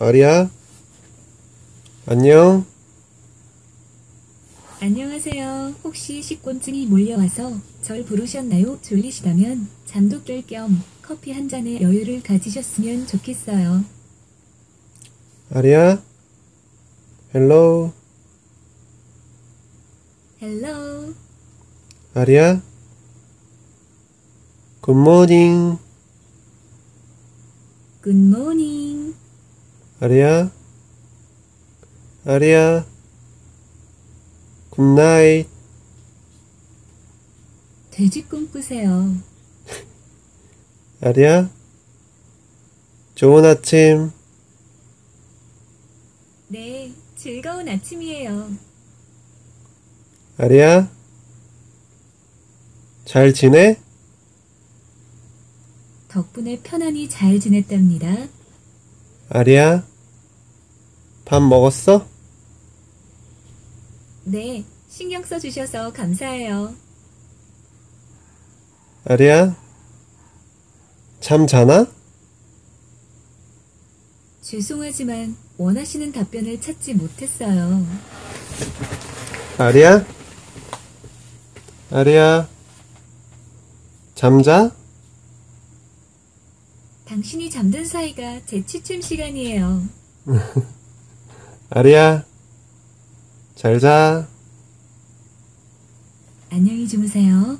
아리야? 안녕? 안녕하세요. 혹시 식곤증이 몰려와서 절 부르셨나요? 졸리시다면 잠도 깰 겸 커피 한 잔의 여유를 가지셨으면 좋겠어요. 아리야? 헬로? 헬로. 아리야? 굿모닝. 굿모닝. 아리야? 아리야? 굿나잇. 돼지 꿈꾸세요. 아리야? 좋은 아침. 네, 즐거운 아침이에요. 아리야? 잘 지내? 덕분에 편안히 잘 지냈답니다. 아리야? 밥 먹었어? 네, 신경 써주셔서 감사해요. 아리야? 잠 자나? 죄송하지만 원하시는 답변을 찾지 못했어요. 아리야? 아리야? 잠자? 당신이 잠든 사이가 제 취침 시간이에요. 아리야? 잘 자. 안녕히 주무세요.